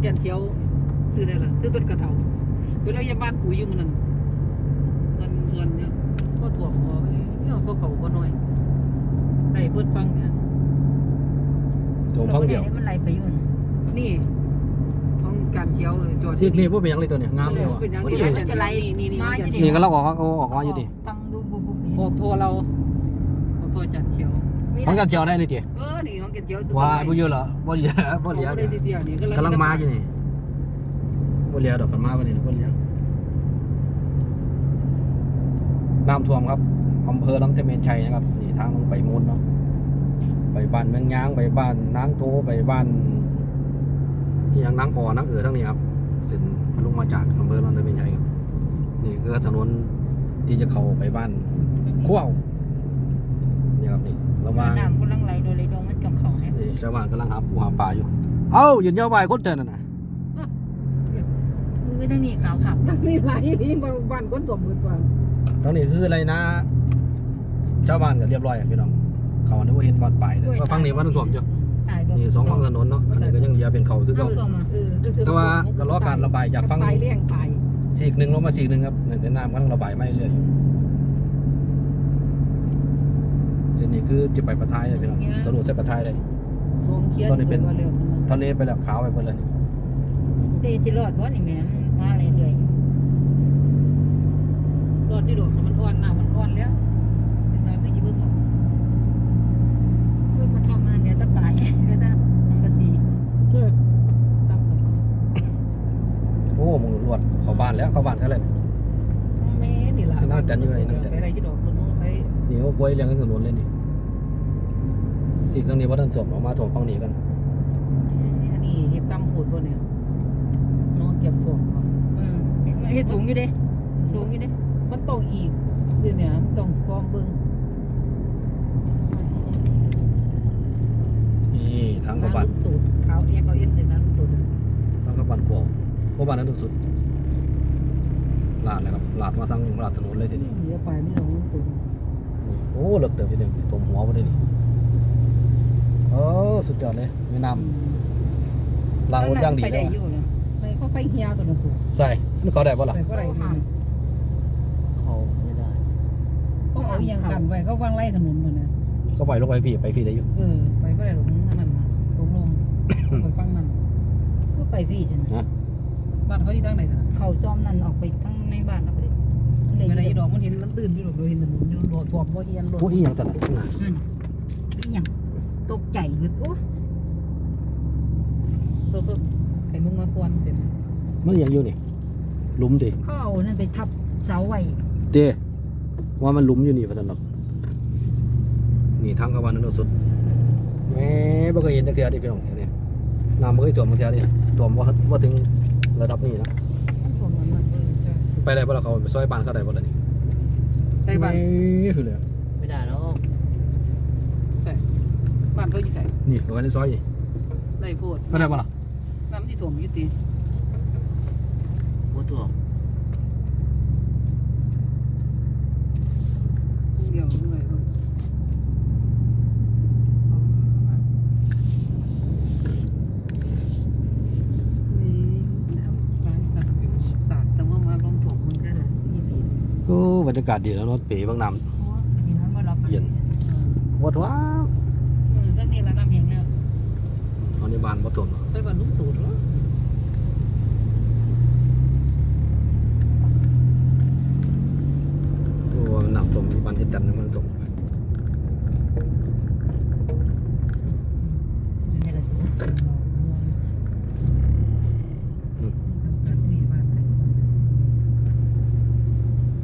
แก่นเขียวซื้อได้ละซื้อต้นกระเทาเวลาอย่าบ้านปุ๋ยอยู่มันนั่นเงินเงินเนี่ยก็ถ่วงพอเนี่ยก็เขาก็น้อยได้เบิดฟังเนี่ยตรงฟังเดียวมันไหลไปอยู่น่ะนี่ของการเขียวเออจอดซีกนี่พวกเป็นหยังเลยตัวเนี่ยงามเลยเออว่ะเป็นอย่างโอ้ยนี้นี่จะไรนี่นี่มาอยู่ดินี่ก็เราออกเอาออกมาอยู่ดิตังดูบุบบุบโทรโทรเราโทรจันเขียว มันกันเจียวได้นี่ติเออนี่ของแก่นเขียวว่าบ่เยอะเหรอบ่เหลือบ่เหลือได้เดียวนี่กำลังมาอยู่นี่บ่เหลือดอกกันมาวันนี้บ่เหลือน้ำท่วมครับอำเภอลำเทเมนชัยนะครับนี่ทางลงไปมูลเนาะไปบ้านเมืองยางไปบ้านนางโทไปบ้านนี่ยังนางอ่อนางเอ๋อทั้งนี้ครับเส้นลงมาจากอำเภอลำเทเมนชัยครับนี่คือถนนที่จะเข้าไปบ้านขั้วนี่ครับนี่ ระหว่างน้ำกำลังไหลโดยเลยดงมันจมของให้นี่ชาวบ้านกำลังหาปูหาปลาอยู่ เอ้ายืนยาวไปคนเตือนน่ะนะมือทั้งนี้ขาวขับนี่ไรนี่บ้านคนตัวมือตัวตรงนี้คืออะไรนะ ชาวบ้านก็เรียบร้อยอะพี่น้อง เขาเนี่ยว่าเห็นบอดไปเลยว่าฟังนี้ว่าต้องสวมอยู่ตายบ่นี่สองฝั่งถนนเนาะ อันนี้ก็ยังเหลือเป็นเขาคือเขาเออแต่ว่าก็รอการระบายจากฝั่ง ไปเลี้ยงไป สีกหนึ่งลงมาสีกหนึ่งครับในน้ำกำลังระบายไม่เรื่อยอยู่ เส้นนี้คือจะไปประทายเลยพี่น้องสะดวกเส้นประทายเลยสองเคียนสวยว่าเร็วทะเลไปแล้วขาวไปหมดเลยนี่เดจิรอดว่านี่แม่นมาเรื่อยรถที่โดดมันอ่อนหน้ามันอ่อนแล้วแต่ก็ยิบเบิ่งๆคือมันทำมาเดี๋ยวตะปายเดี๋ยวตะมันก็สีเออตามโอ้มึงรวดเข้าบ้านแล้วเข้าบ้านเขาเลย แม่นี่ล่ะไปอะไรที่โดดลง ไปนี่ก็กล้วยเลี้ยงกันถนนเลยนี่สีกตรงนี้ว่าท่านจบออกมาถ่วงฝั่งนี้กันอันนี้เห็บตำปูดบ่เนี่ยน้องเก็บถ่วงอืมเฮ็ดสูงอยู่เด้สูงอยู่เด้มันต้องอีกเดี๋ยวนี้มันต้องซ้อมเบิ่งนี่ทางเข้าบ้านตูดขาวเอ็นเขาเอ็นเลยนะตูดทางเข้าบ้านกวางเพราะบ้านนั้นสุดลาดเลยครับลาดมาทางลาดถนนเลยทีนี้เดี๋ยวไปไม่ลงตูดนี่ โอ้เลิกเติบทีเดียวตมหัวมาได้นี่โอ้สุดยอดเลยแม่น้ำล้างรถย่างดีไปเลได้ยอยู่เนาะไปเขาไฟเหี่ยวตัวนั้นสูงใส่นี่เขาได้ปะล่ะไปก็ได้เขาไม่ได้เขาเอาอย่างกันไว้เขาวางไล่ถนนมาเนี่ยก็ปล่อยลงไปพี่ไปพี่ได้อยู่เออไปก็ได้หลงนั่นน่ะลงลงไปฟังนั่นก็ไปพี่ซั่นน่ะบ้านเขาอยู่ทางไหนน่ะเขาซ้อมนั่นออกไปทั้งในบ้านแล้ว ก็เลยไม่ได้ดอกมันเห็นมันตื่นอยู่หรอกเลยเห็นถนนอยู่รถถ่วงบ่เอียนรถพูดอีหยังสั่นน่ะข้างหน้านั่นอีหยังตกใจคือโอ้รถไข่มุงมากวนเต็มมันอีหยังอยู่นี่หลุมดิเขาเอานั่นไปทับเสาไว้เต้ว่ามันหลุมอยู่นี่พัฒนอกนี่ทางเข้าบ้านนั้นสุดแหม่บ่เคยเห็นจักเทื่อดิพี่น้องแถวนี้น้ำบ่เคยท่วมจักเทื่อดิท่วมบ่บ่ถึงระดับนี้นะ มันถ่วงมันมันใช่ ไปได้บ่ล่ะเขาไปซอยบ้านเขาได้บ่ล่ะนี่ใช่บ้านแหม่คือเลยไม่ได้แล้วใช่บ้านเขาอยู่ใส่นี่เขาไว้ในซอยนี่ได้พูดไปได้บ่ล่ะน้ำที่ถ่วงอยู่ตีโอ้ตัวเดียวเลยตากแต่ว่ามาลงถ่วงมันก็ได้ยี่ปี โอ้ บรรยากาศดีแล้วเนาะเป๋บางน้โอ้ยมันบ่รับเย็นำบ่ท่วมเออเรื่องนี้ละน้ำเห็นแล้วตอนนี้บ้านบ่ท่วมเนาะไปบ้านลุงตูดแล้วโอ้มันน้ำท่วมมีบ้านเฮ็ดกันมันท่วม ในละสูง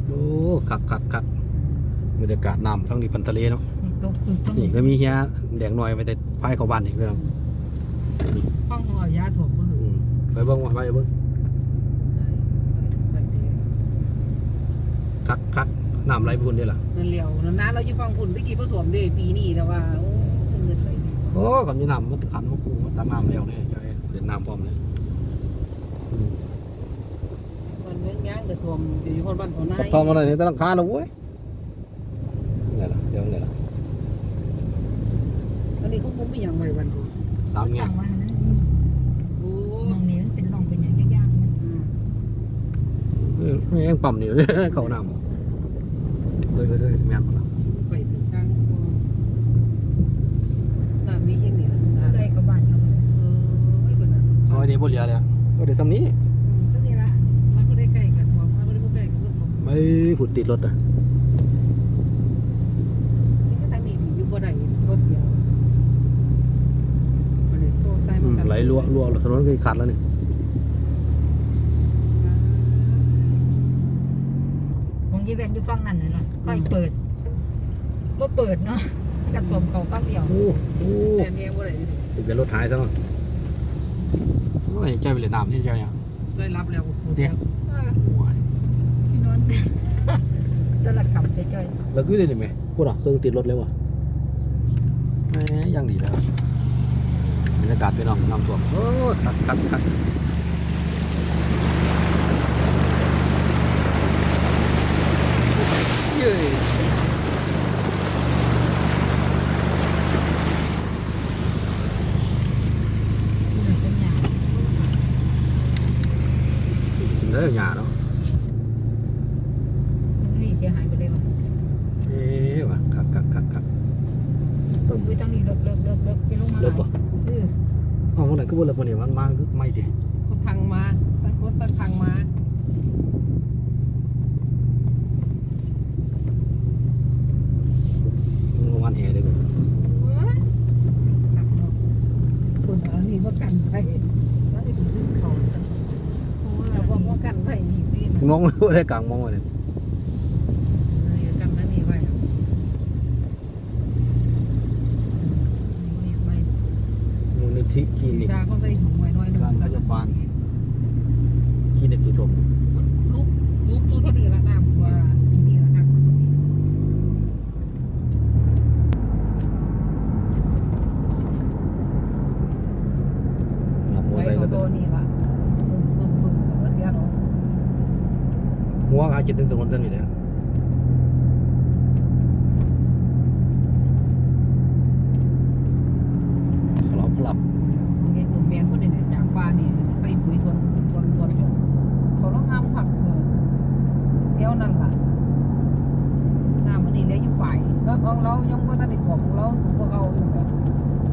โอ้ คักคักคักบรรยากาศน้ำทั้งนี้พันทะเลเนาะนี่ตกตึกทั้งนี่ก็มีเฮียแดงหน่อยไปแต่พายเข้าบ้านอีกเรื่องห้องหัวยาถ่วงมืออืมไปเบิ่งว่าไปเบิ่งคักคักน้ำไหลพุ่นเด้ล่ะเงินเหลียวน้าเราอยู่ฟังพุ่นตะกี้ผสมเด้ปีนี้แต่ว่าโอ้เงินไหลโอ้ก็มีน้ำมันขันมากูมาตามน้ำแล้วเนี่ยจอยเด่นน้ำพร้อมเลย แต่ทวมอยู่ที่คนบ้านทวนกับทอมอะไรเนี่ยตะลังคาแล้วเว้ยไงล่ะเดี๋ยวไงล่ะอันนี้เขาคงไม่ยังไว้วันดูสามเงี้ยสั่ามองนี้มัเป็นลองเป็นอย่งยากๆมันอืมเออแม่งปั๊มนี่ เขาหนำเลยเลยเลยแม่งปั๊มไปถึงทางพน้ำมีแค่นี้นะเออเลยบบ้านเขาออไม่กว่นั้ซอยนี้บ่เหลือเลยอะเดี๋ยวซ้ำนี้ ไม่ฝุดติดรถอะนี่ก็ทางนี้นี่อยู่บ่ได้บ่เดียวมันเลยโตใส่อืมันมกันไหลรัวรัวถนนก็ขาดแล้วนี่ของยีแวนอยู่ฝั่งนั้นน่ะเนาะค่อยเปิดบ่เปิดเนาะกระผมเขาฝั่งเดียวโอ้โหแต่เนี่ยบ่ได้ติดเป็นรถหายซะมั้งโอ้ยใจไปเลยน้ำนี่ใจอะได้รับแล้วเดี๋ยว เออโอ้ยพี่นนท์ตัวละกำไปจ้อยแล้วก็ได้นี่ไหมพูดอะเครื่องติดรถเลยว่ะแหมยังดีแล้วบรรยากาศพี่น้องน้ำท่วมโอ้คักคักคักเย้ยที่ไหนเป็นหยากินได้หยาเนาะ นี่เสียหายไปเลยว่ะ เอ๊ะว่ะคักคักคักคักตึม อุ้ยตั้งนี่เลิกเลิกเลิกเลิกไปลงมา เลิกปะ เออ อ๋อเมื่อไหร่ก็บ่เลิกวันนี้มันมาคือไม่ดิเขาพังมาตั้งรถตั้งพังมาโรงงานแอร์เลยกูหักเนาะคนอันนี้ว่ากันไปว่าได้ไปดึงเขาแต่ว่าว่ากันไปอีกสินะ มองไม่ได้กลางมองว่าเนี่ย เออกันนั่นนี่ไว้ครับไม่ มูลนิธิคลิ ไม่ นิก ชาเขาใส่สูงไว้น้อยหนึง การพยาบาล คลินิกที่ถม ซุปซุปตัวเท่านี้ละน้ำกว่าปีนี้ละครับมันก็มี ขับมอไว้ไซค์ขก็องสตัวนี้ละปุ่มปุ่มปุ่มก็บ่เสียดอกหัวหาจิตตึงตรงนั้นนี่แหละขลับขลับ เงี้ยผมแมนคนเนี่ยจากบ้านนี่ไปปุ๋ยทวนทวนทวนอยู่เขาต้องงามผักเออเที่ยวนั่นล่ะน้ำมันนี่เหลยอยู่ปลายแล้วของเรายังบ่ทันได้ถ่วมของเราสูงกว่าเขาอยู่ครับ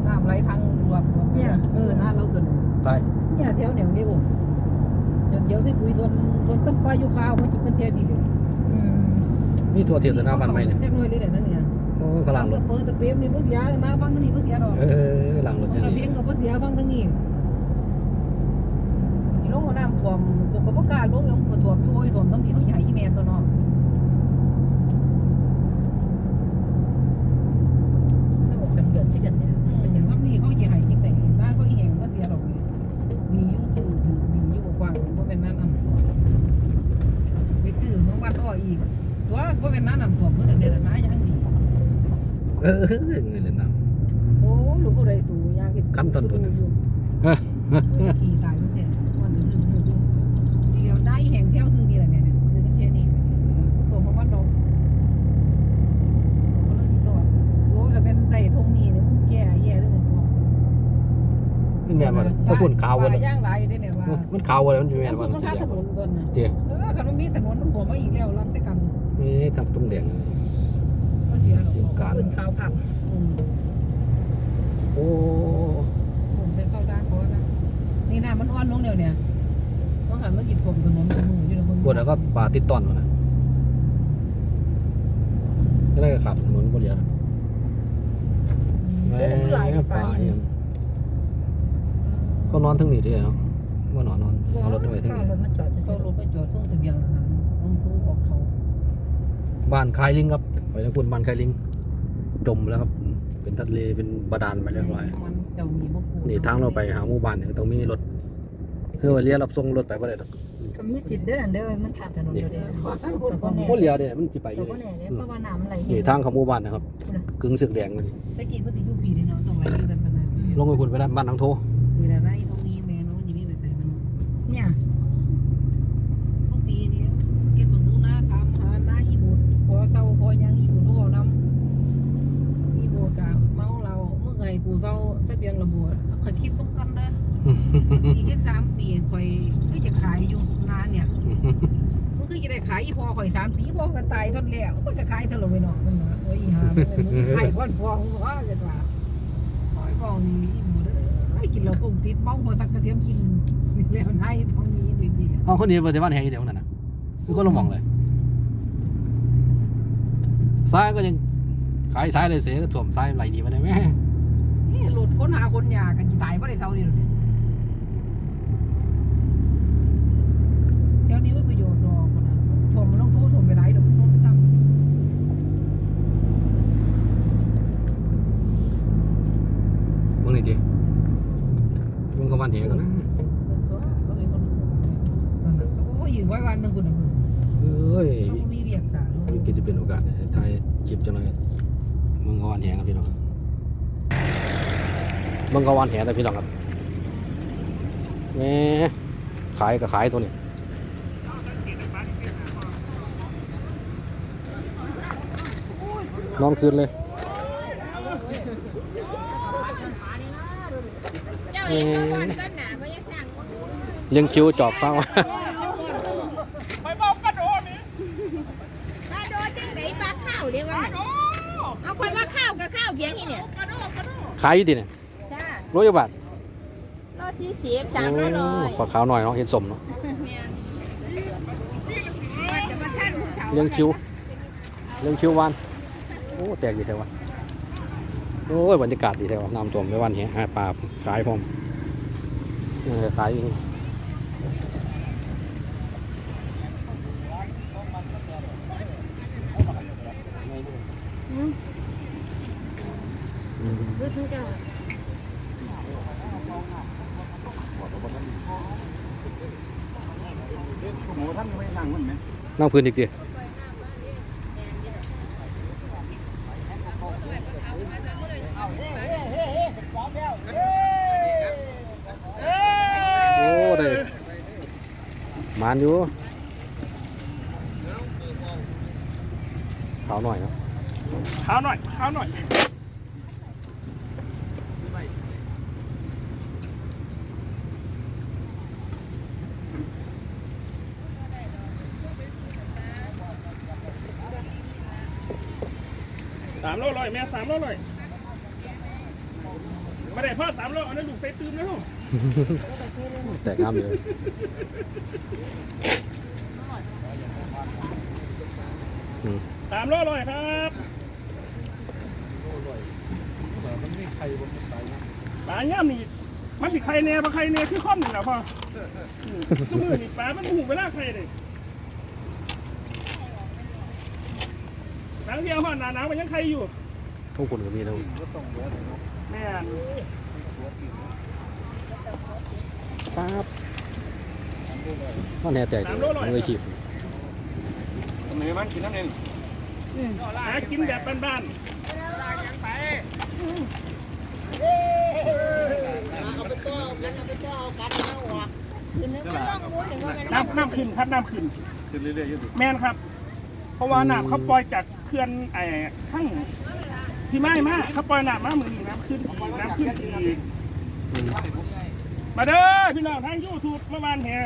น้ำไหลทางรวดรวดเออน้าเราตัวนึง ไป เนี่ยเที่ยวเนี่ยเงี้ยผมจนเดี๋ยวที่ปุ๋ยทวนทวนต้นปลายอยู่ข้าวมันจะเป็นเทียบอีกเลย อืม ตัวเทียมสนามบ้านใหม่เนี่ยแจ้งหน่วยเลยเดี๋ยวนั่นเนี่ยโอ้กำลังรถเปิดตะเปียมนี่บ่เสียมาฟังทางนี้บ่เสียดอกเออหลังรถฟังแค่ตะเปียมก็บ่เสียฟังทางนี้ลงน้ำท่วมท่วมก็บ่กล้าลงลงก็ท่วมอยู่โอ้ยท่วมต้องมีเขาใหญ่อีแม่ตัวเนาะ เขาบอกสำเร็จที่กันเนี่ย มันจะทำนี่เขาสิให้จังได๋บ้านเขาอีแหงบ่เสียดอกนี่มีอยู่ซื้อถือมีอยู่กว้างบ่เป็นนั้นน่ะไปซื้อเมืองบ้านอ้ออีก ตัวบ่เป็นนั้นน่ะท่วมเพิ่นก็เดือดร้ายอย่างนี้เออเงินเลยนะโอ้ลูกก็ได้สูยางกิขั้นตอนตัวเออขี่ตายมันเนี่ยมันลืมลืมลืมทีเดียวได้แห่งเที่ยวซื้อนี่แหละเนี่ยเนี่ยซื้อที่เที่ยวนี่ตัวของมันเราเขาเลิกที่สอนโอ้ก็เป็นได้ทงนี่เนี่ยมึงแก่แย่เลยเนี่ยตัว มัน แม่นว่าถ้าพุ่นขาววันย่างหลายอยู่ได้เนี่ยว่ามันขาววันมันจะแม่นแล้วว่ามันข้าถนนตัวน่ะเดี๋ยวเออคันมันมีถนนมันผมมาอีกแล้วรับแต่กันนี่ทำตุ้งแดงก็เสียหรอกทีมการปืนขาวผักอืมโอ้ผมจะเข้าด้านเขานะนี่น้ำมันอ่อนลงเดียวเนี่ยต้องหันมาหยิบผมถนนมืออยู่ในมือพวกนั้นก็ปลาติดตอนมานะก็ได้ขาดถนนก็เหลือนะแม่ปลาเนี่ย ก็นอนทั้งนี้ทีเนาะว่านอนนอนเอารถไปทั้งข้านี้รถมาจอดจะเขาซื้อรถไปจอดส่งทะเบียนอาหารต้องโทรออกเขาบ้านคายลิงครับไปทางคุณบ้านคายลิง จมแล้วครับ เป็นทะเลเป็นบาดาลไปเรียบร้อยมันเจ้ามีบ่กูนี่ทางเราไปหาหมู่บ้านเนี่ยก็ต้องมีรถเพื่อว่าเรียกรับส่งรถไปบ่ได้ดอกก็มีสิทธิ์เด้อนั่นเด้อมันขาดถนนเดียวเด้อแต่ก็แน่บ่เหลียเด้มันสิไปอแต่ยู่ก็นี่แน่เด้อเพราะว่าน้ำไหลนี่ทางเข้าหมู่บ้านนะครับกึ่งสึกแดงเลยตะกี้เพิ่นสิอยู่ปีนี่เนาะต้องไหลอยู่กันขนาดนี้ลงไปคุณไปด้านบ้านทางโท คือแล้วนะอีต้องมีแม่เนาะมันสิมีไปใส่มันเนี่ยทุกปีนี่เก็บเบิ่งดูหน้าถามหาหน้าอีบุตรขอเซาขอยังอีบุตรบ่นำอีบุตรก็เมาเราเมื่อไงกูเซาทะเบียนระบวดข่อยคิดตรงกันเด้ออีกแค่3ปีข่อยคือจะขายอยู่นานเนี่ยมันคือจะได้ขายอีพอข่อยสามปีพอกันตายทนแล้วมันจะขายเท่าไหนาะมันนะโอ้ยอีห่ามันขายพ่อนพองว่าจะว่าขอยบอนี่ อีหมูเด้อไอ้กินเราคงติดเมาหัวตักกระเทียมกินนี่แล้วให้ท้องนี้ด้วยดีเอาคนนี้ไปที่บ้านแหงอีเดียวนั่นน่ะคือคนละหมองเลย ซ้ายก็ยังขายซ้ายเลยเสียก็ถ่วมซ้ายไหลดีมาได้ไหมนี่หลุดค้นหาคนยากันจิตายบ่ได้เซาเดียวนี้เดี๋ยวนี้มันประโยชน์รอคนนั้นถ่วมมันต้องโทษถ่วมไปหลายดอกมันต้องตั้งมึงนี่ดิมึงกับบ้านแหงกันนะตัวเขาเป็นคนนั่นน่ะเขาก็ยืนไว้วันหนึงคนน่ะมึงเอ้ยเขาก็มีเวียกสารมีกิจจะเป็นโอกาสในไทยคลิปจังเลยมึงกับบ้านแหงครับพี่น้องมึงกับบ้านแหงนะพี่น้องครับแหม่ขายก็ขายตัวนี้นอนคืนเลยแหม่เลี้ ยงคิวจอบเข้าไปบอกกระโดดนี่ปลาโดจังไหนปลาข้าวเรียกว่าเอาคนว่าข้าวกับข้าวเพียงที่เนี่ยกระโดดกระโดดขายอยู่ดิเนี่ยจ้าร้อยกว่าบาทโลสี่สิบสามโลร้อยปลาขาวหน่อยเนาะเห็ดสมเนาะแม่นว่าจะมาท่านผู้เฒ่าเลี้ยงคิวเลี้ยงคิววานโอ้แตกดีแท้วะ โอ้ยบรรยากาศดีแท้วะน้ำท่วมไปวันเหี้ยหาปลาขายพร้อมนี่ขายอยู่นี่อืมนั่งพื้นอีกดิ โอ้ได้ มานอยู่ขาวหน่อยเนาะข้าวหน่อยข้าวหน่อยสามโลร้อยแม่สามโลร้อยไม่ได้พ่อสามโลอันนั้นอยู่ไปตื้มแล้ว แตกงามเลยสามโลร้อยครับปลาย่ามนี่มันติไข่แน่ปลาไข่แน่คือข้อมหนึ่งแล้วพ่ออืมสมือนี่ปลามันหูเวลาไข่เลยหนังเดียวพ่อหนาหนาวมันยังไข่อยู่ทุกคนก็มีแล้วแม่น ป๊าบมันแน่แตกเลยมันเลยขีบหากินแบบบ้านคือนึกว่าน้องมูถึงว่ามันๆน้ำน้ำขึ้นครับน้ำขึ้นแม่นครับ เพราะว่าน้ำเขาปล่อยจากเขื่อนไอ้ข้างที่ไม่มาเขาปล่อยน้ำมาเหมือนน้ำขึ้นอีกน้ำขึ้นอีก มาเด้อพี่น้องทางยูทูบเมื่อวานแห่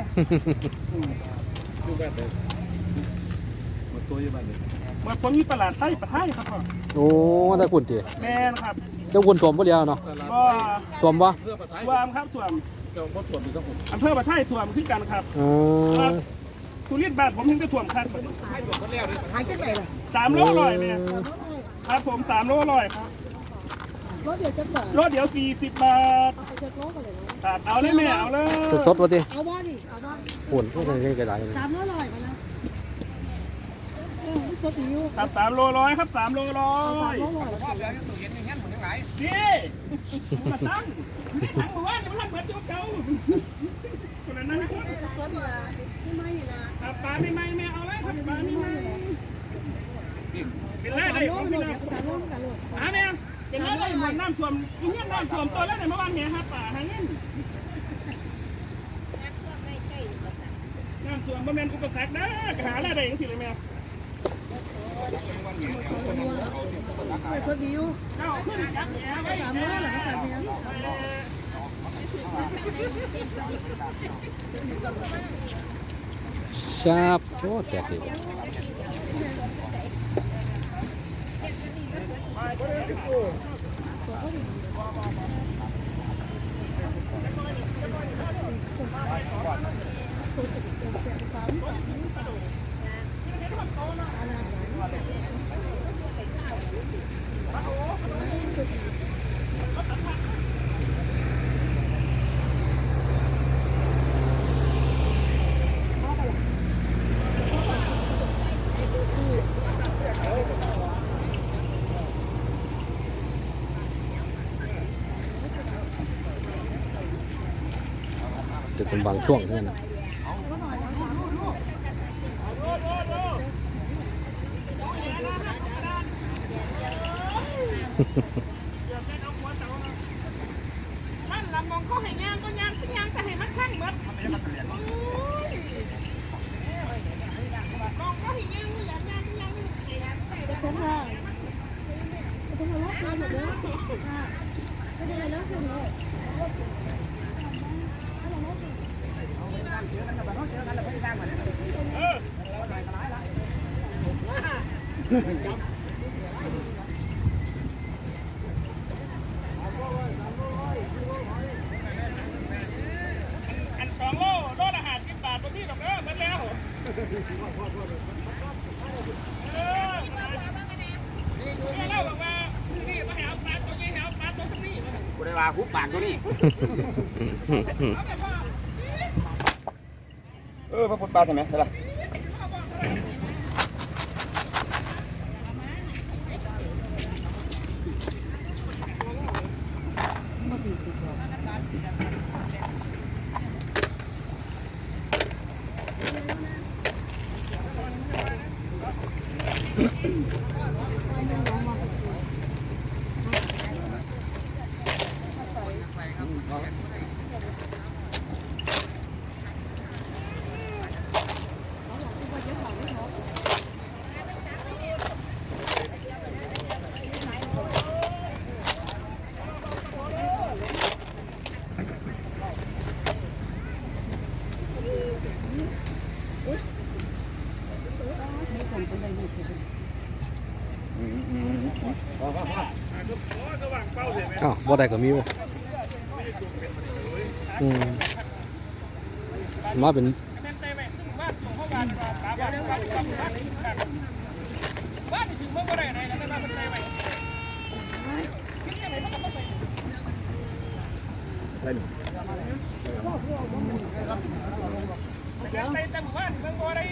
มาผมมีตลาดใต้ประเทศครับพ่อโอ้มาแต่คุณตีแม่นครับเจ้าคุณสวมปะเดียวเนาะก็สวมปะสวมครับสวมอำเภอประเทศสวมขึ้นกันครับอ๋อสุรินทร์บ้านผมถึงจะถ่วมคันสามโลร้อยเนี่ยครับผมสามโลร้อยครับรถเดี๋ยวจะบอกรถเดี๋ยวสี่สิบบาท ครับเอาเลยแม่เอาเลยสดสดๆวะตีเอาบ่ดิเอาบ่ปุ่นพวกนี้ก็ได้เลยสามร้อยลอยมาแล้วเออสดอยู่ครับสามโลร้อยครับสามโลร้อยร้อยลอยนี่มาตั้งตั้งมาว่าจะมาทำเหมือนเจ้าเก่าคนนั้นนะสดละที่ไม่นะครับปลาไม่ไม่แม่เอาเลยครับปลาไม่ไม่เป็นไรได้ของพี่น้องสามร้อยกันเลยหาแม่ เป็นไรได้หมดน้ำท่วมอีเงี้ยน้ำท่วมตัวแล้วในเมื่อวานเนี่ยครับป่าหาเงินน้ำท่วมบ่แม่นอุปสรรคนะหาอะไรได้ยังสิเลยแม่สดอยู่เจ้าขึ้นจับแหไว้สามร้อยหลังจากนี้ชาบโอ้แตกดี บ่จ เป็นบางช่วงเท่านั้นนะมันลำมองเขาให้ยางก็ยางก็ยางแต่ให้มันข้างหมดโอ้ยมองเขาให้ยางก็ยางยางก็ยางก็ยาง อันสองโลโลละห้าสิบบาทตัวพี่ดอกเด้อหมดแล้วเออมาเล่าบอกว่านี่มาแถวปลาตัวนี้แถวปลาตัวนี้มา กูได้ว่าหุบปากตัวนี้ เออพระพุทธปลาใช่ไหมใช่ละ บ่ได้ก็มีบ่อืมมาเป็น แม่นใจไว้ซึ่งบ้านของเขาบ้านว่าปลาบ้านบ้านบ้านบ้านบ้านถึงเมื่อไรไหนแล้วบ้านมันใจไว้คิดยังไงมันก็ต้องไปเดี๋ยวไปแต่หมู่บ้านเมืองบ่ได้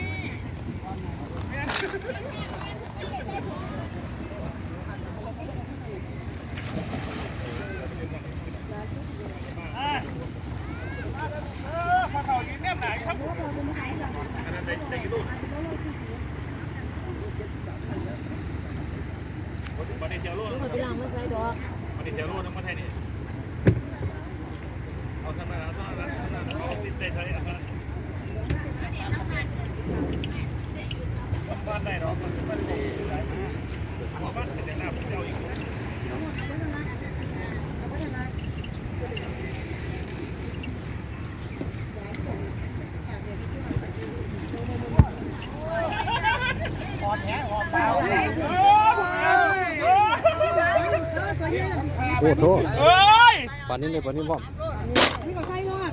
โอ้โทษเอ้ยปานนี้เลยปานนี้พร้อมนี่ก็ใช่รอด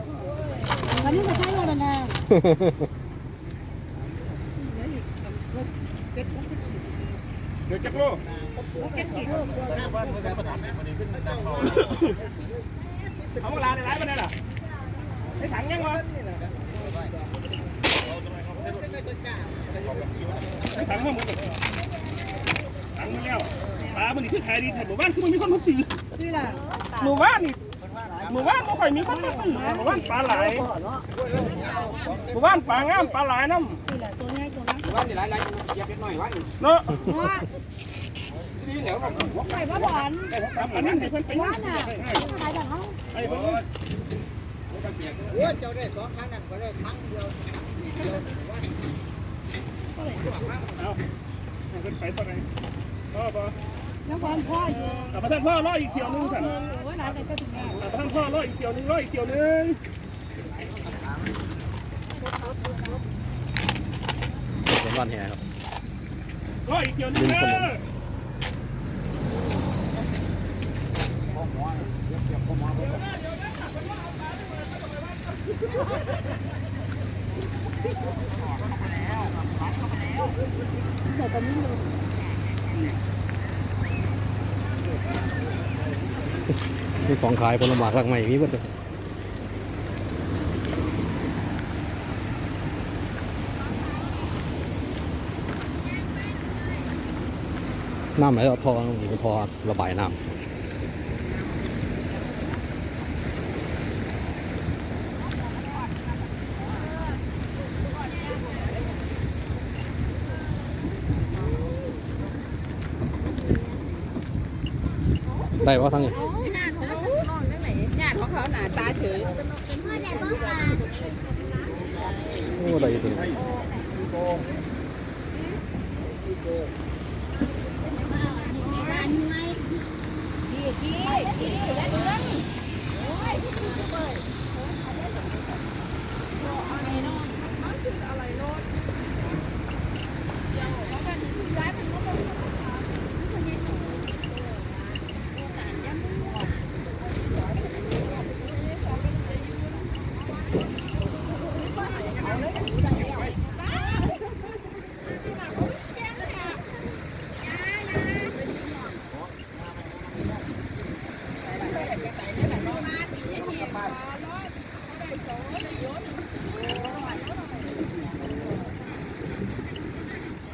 วันนี้ก็ใช่รอดนะเดี๋ยวจักโลเอาเวลาในร้านมาได้หรอไอ้ถังยังวะไอ้ถังมาหมดเลยถังมาแล้วปลามันนี่คือขายดีแต่หมู่บ้านคือมันมีคนมาซื้อนี่แหละหมู่บ้านนี่หมู่บ้านไม่ค่อยมีคนมาซื้อหมู่บ้านปลาไหลหมู่บ้านปลางามปลาไหลน้นี่แหละตัวนี้ตัวนั้นวันนี้หลายหลายเหยียบเล็กน้อยวันำเนาะว่านี่เหนียวกับหัวไก่ว่าหวานอันนั้นให้เพิ่นไปหวานน่ะขายแบบเขาไอ้เพิ่นโอ้ยเจ้าได้สองครั้งนั่นก็ได้ครั้งเดียวเอาให้เพิ่นไปตอนไหนพ่อพ่อ น้ำหวานพ่ออยู่เอาประธานพ่อรออีกเที่ยวนึงสั่นโอ้ยร้านไหนก็ถึงแม่เอาประธานพ่อรออีกเที่ยวนึงรออีกเที่ยวนึงบ้านแห่ครับรออีกเดียวนึงเด้อ มีของขายผลไม้รากไม้มีเบิดเลยน้ำไหลเอาท่อลงเป็นท่อระบายน้ำได้ว่าทั้งนี้ งานของเขาหน้าตาเฉยพ่อแต่บ้องปลา โอ้ได้อยู่ตัวนี้ บ้านไงกี่กี่กี่แล้วเดือนโอ้ยเปิด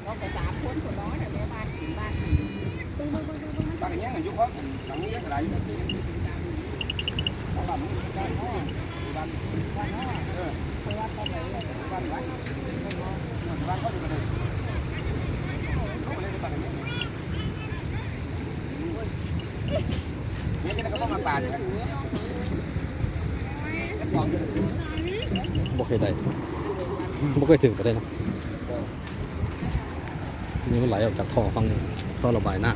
เราก็สามคนคนน้อยแต่แม่บ้านบ้าน บางอย่างอยู่ของหลังนี้ก็หลายอยู่บ้านนี้บ้านน้อบ้านบ้านน้อเออบ้านไหนบ้านไหนบ้านเขาอยู่กันเลยเขาเลยบ้านนี้เนี่ยจะก็ต้องมาป่าเนี่ยสอง บ่เคยได้ บ่เคยถึงก็ได้นะนี่มันไหลออกจากท่อฟังท่อระบายน้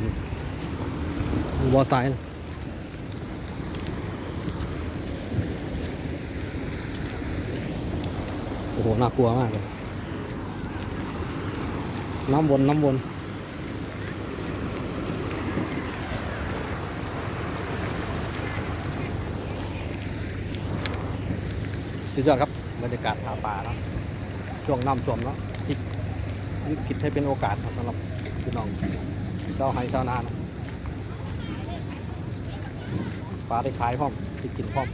ำวัวซ้ายนะโอ้โห น่ากลัวมากเลย น้ำวน น้ำวนสุดยอดครับ บรรยากาศทาป่าเนาะ ช่วงน้ำท่วมเนาะพลิกวิกฤตให้เป็นโอกาสครับสำหรับพี่น้องเจ้าไห้เจ้านานาะปลาได้ขายพร้อมได้กินพร้อม